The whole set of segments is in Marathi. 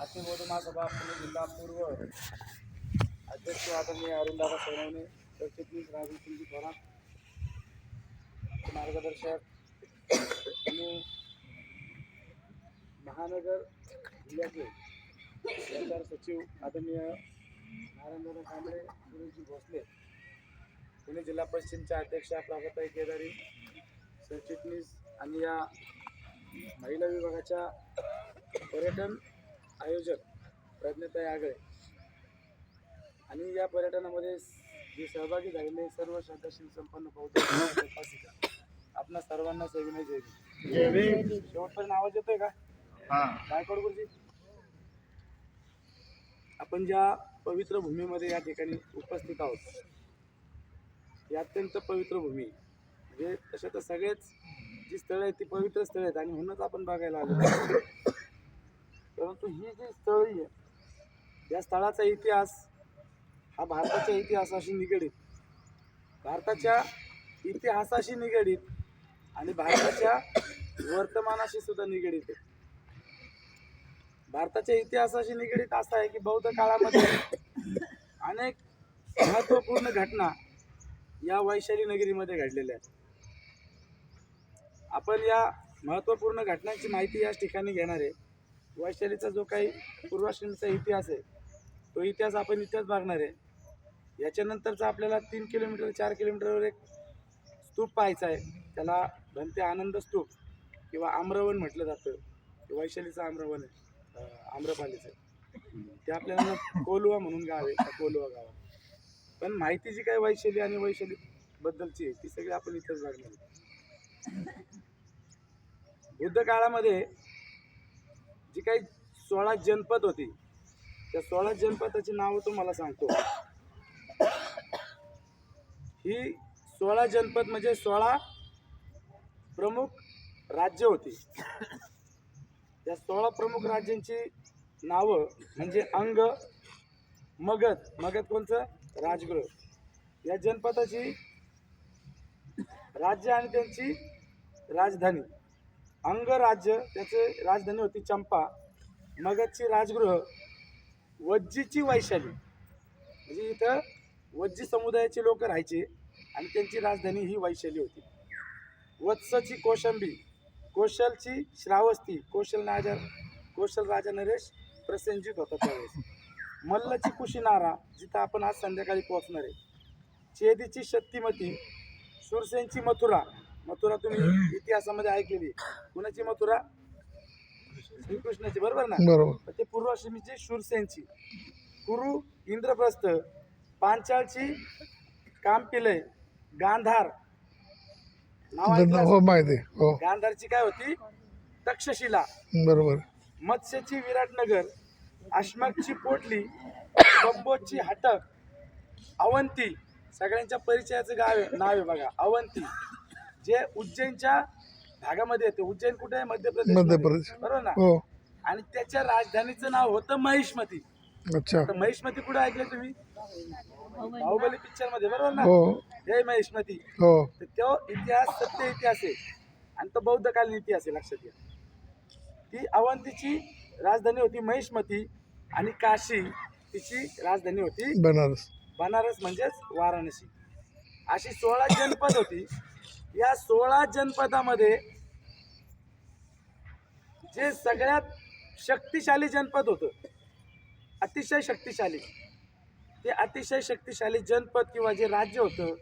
भारतीय सभा महासभा पुणे जिल्हा पूर्व अध्यक्ष आदरणीय अरुणदादा सोनवणे सरचिटणीस राहुल सिंजी थोरात मार्गदर्शक आणि महानगर जिल्ह्याचे संचार सचिव आदरणीय नारायणदादा कांबळे सुरेशजी भोसले पुणे जिल्हा पश्चिमच्या अध्यक्षा प्रागताई केदारी सरचिटणीस आणि या महिला विभागाच्या पर्यटन आयोजक प्रज्ञाताई आगळे आणि या पर्यटनामध्ये जे सहभागी झालेले सर्व श्रद्धाशील संपन्न बौद्ध उपासिका आपणा सर्वांना सेविनय जय शेवटपर्यंत आवाज येतोय का? गायकवाड गुरुजी? आपण ज्या पवित्र भूमीमध्ये या ठिकाणी उपस्थित आहोत ही अत्यंत पवित्र भूमी. म्हणजे तशा तर सगळेच जी स्थळं आहेत ती पवित्र स्थळं आहेत आणि म्हणूनच आपण बघायला आलो परंतु ही जी स्थळ आहे या स्थळाचा इतिहास हा भारताच्या इतिहासाशी निगडीत. भारताच्या इतिहासाशी निगडीत आणि भारताच्या वर्तमानाशी सुद्धा निगडीत आहे. भारताच्या इतिहासाशी निगडीत असा आहे की बौद्ध काळामध्ये अनेक महत्त्वपूर्ण घटना या वैशाली नगरीमध्ये घडलेल्या आहेत. आपण या महत्त्वपूर्ण घटनांची माहिती याच ठिकाणी घेणार आहे. वैशालीचा जो काही पूर्वाश्रमीचा इतिहास आहे तो इतिहास आपण इतिहास बघणार आहे. याच्यानंतरचा आपल्याला तीन किलोमीटर चार किलोमीटरवर एक स्तूप पाहायचा आहे. त्याला भंते आनंद स्तूप किंवा आम्रवन म्हटलं जातं. वैशालीचं आम्रवन आहे. आम्रपालीचं ते आपल्याला कोलुवा म्हणून गाव आहे त्या कोलुवा गावात. पण माहिती जी काय वैशाली आणि वैशाली बद्दलची आहे ती सगळी आपण इथंच बघणार बुद्ध काळामध्ये जी काही सोळा जनपद होती त्या सोळा जनपदाची नावं तुम्हाला सांगतो. ही सोळा जनपद म्हणजे सोळा प्रमुख राज्य होती. त्या सोळा प्रमुख राज्यांची नावं म्हणजे अंग मगध मगध कोणचं राजगृह. या जनपदाची राज्य आणि त्यांची राजधानी. अंगराज्य त्याचे राजधानी होती चंपा. मगधची राजगृह वज्जीची वैशाली. म्हणजे इथं वज्जी समुदायाचे लोक राहायचे आणि त्यांची राजधानी ही वैशाली होती. वत्सची कोशंबी कोशलची श्रावस्ती कोशल नाजर कोशल राजा नरेश प्रसेनजित होता त्यावेळेस. मल्लची कुशीनारा जिथं आपण आज संध्याकाळी पोहोचणार आहे. चेदीची शक्तिमती सुरसेनची मथुरा मथुरा तुम्ही इतिहासामध्ये ऐकलेली. कुणाची मथुरा? श्रीकृष्णाची. बरोबर ना? बरोबर. ते पूर्वाश्रमीची शूरसेनची. कुरु इंद्रप्रस्थ पांचाळची कामपिलय गांधार. हो माहिती. हो. गांधारची काय होती? तक्षशिला. बरोबर. मत्स्यची विराटनगर अश्मकची पोटली बब्बोची हटक अवंती. सगळ्यांच्या परिचयाचं गाव नाव आहे बघा. अवंती. जे उज्जैनच्या भागामध्ये येते उज्जैन कुठे आहे? मध्य प्रदेश मध्य प्रदेश. बरोबर ना? हो. आणि त्याच्या राजधानीचं नाव होतं महिष्मती अच्छा. तर महिष्मती कुठे ऐकलं तुम्ही? बाहुबली. पिक्चरमध्ये बरोबर ना? हो. हे महिष्मती हो. तर तो इतिहास सत्य इतिहास आहे. आणि तो बौद्धकालीन इतिहास आहे लक्षात घ्या. ती अवंतीची राजधानी होती महिष्मती आणि काशी तिची राजधानी होती बनारस. बनारस म्हणजेच वाराणसी. अशी सोळा जनपद होती. या सोळा जनपदामध्ये जे सगळ्यात शक्तिशाली जनपद होतं अतिशय शक्तिशाली ते अतिशय शक्तिशाली जनपद किंवा जे राज्य होतं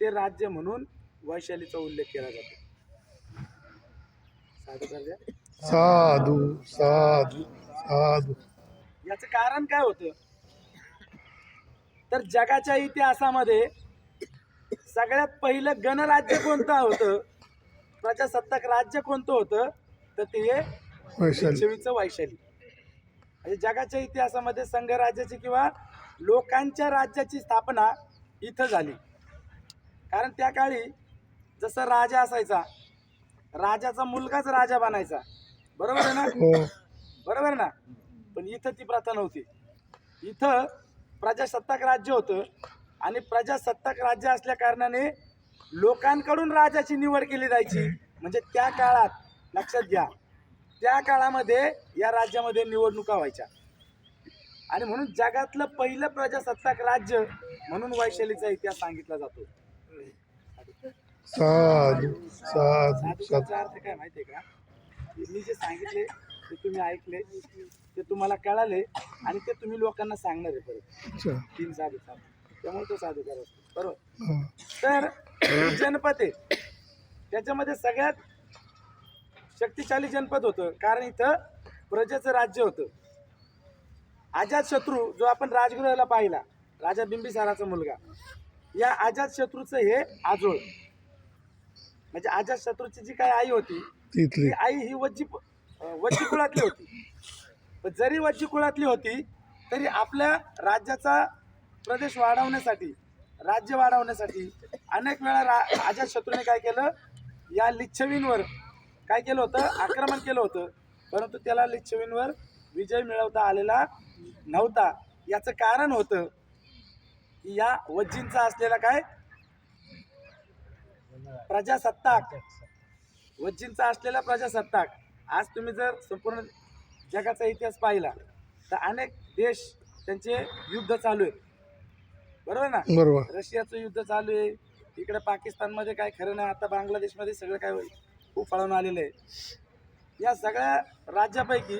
ते राज्य म्हणून वैशालीचा उल्लेख केला जातो. साधं साधू साधू. याचं कारण काय होतं? तर जगाच्या इतिहासामध्ये सगळ्यात पहिलं गणराज्य कोणतं होतं? प्रजासत्ताक राज्य कोणतं होतं? तर ते लिच्छवीचं वैशाली. म्हणजे जगाच्या इतिहासामध्ये संघराज्याची किंवा लोकांच्या राज्याची स्थापना इथं झाली. कारण त्या काळी जसं राजा असायचा राजाचा मुलगाच राजा बनायचा. बरोबर आहे ना? हो. बरोबर ना? पण इथं ती प्रथा नव्हती. इथं प्रजासत्ताक राज्य होतं. आणि प्रजासत्ताक राज्य असल्या कारणाने लोकांकडून राजाची निवड केली जायची. म्हणजे त्या काळात लक्षात घ्या त्या काळामध्ये या राज्यामध्ये निवडणुका व्हायच्या. आणि म्हणून जगातलं पहिलं प्रजासत्ताक राज्य म्हणून वैशालीचा इतिहास सांगितला जातो. साधूचा अर्थ काय माहितीये का? की मी जे सांगितले ते तुम्ही ऐकले ते तुम्हाला कळाले आणि ते तुम्ही लोकांना सांगणार आहे परत. तीन साधू साधू. त्यामुळे तो साधू करत बरोबर? हां. तर जनपद आहे. त्याच्यामध्ये सगळ्यात शक्तिशाली जनपद होतं. कारण इथं प्रजेचं राज्य होतं. आजाद शत्रू जो आपण राजगृहाला पाहिला राजा बिंबिसाराचा मुलगा या आजाद शत्रूचं हे आजोळ. म्हणजे आजाद शत्रूची जी काय आई होती ती आई ही वज्जी वज्जी कुळातली होती जरी वज्जी कुळातली होती तरी आपल्या राज्याचा प्रदेश वाढवण्यासाठी राज्य वाढवण्यासाठी अनेक वेळा रा आजाद शत्रूने काय केलं? या लिच्छवींवर काय केलं होतं? आक्रमण केलं होतं. परंतु त्याला लिच्छवींवर विजय मिळवता आलेला नव्हता. याचं कारण होतं की या वज्जींचा असलेला काय? प्रजासत्ताक. वज्जींचा असलेला प्रजासत्ताक. आज तुम्ही जर संपूर्ण जगाचा इतिहास पाहिला तर अनेक देश त्यांचे युद्ध चालू आहेत. बरोबर ना? बरोबर. रशियाचं युद्ध चालू आहे. इकडे पाकिस्तानमध्ये काय खरं नाही आता बांगलादेशमध्ये सगळं काय खूप फळवून आलेलं आहे. या सगळ्या राज्यापैकी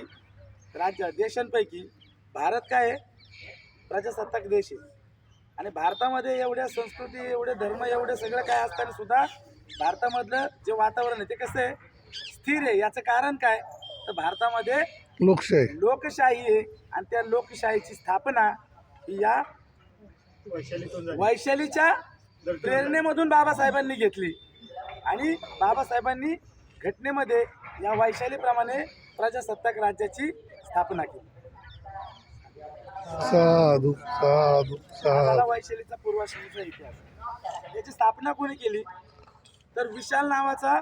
राज्य देशांपैकी भारत काय आहे? प्रजासत्ताक देश आहे. आणि भारतामध्ये एवढ्या संस्कृती एवढे धर्म एवढे सगळं काय असताना सुद्धा भारतामधलं जे वातावरण आहे ते कसं आहे? स्थिर आहे. याचं कारण काय? तर भारतामध्ये लोकशाही. लोकशाही आहे. आणि त्या लोकशाहीची स्थापना ही या वैशालीच्या प्रेरणेमधून बाबासाहेबांनी घेतली. आणि बाबासाहेबांनी घटनेमध्ये या वैशालीप्रमाणे प्रजासत्ताक राज्याची स्थापना केली. साधू साधू वैशालीचा पूर्वाश्रमीचा इतिहास. याची स्थापना कोणी केली? तर विशाल नावाचा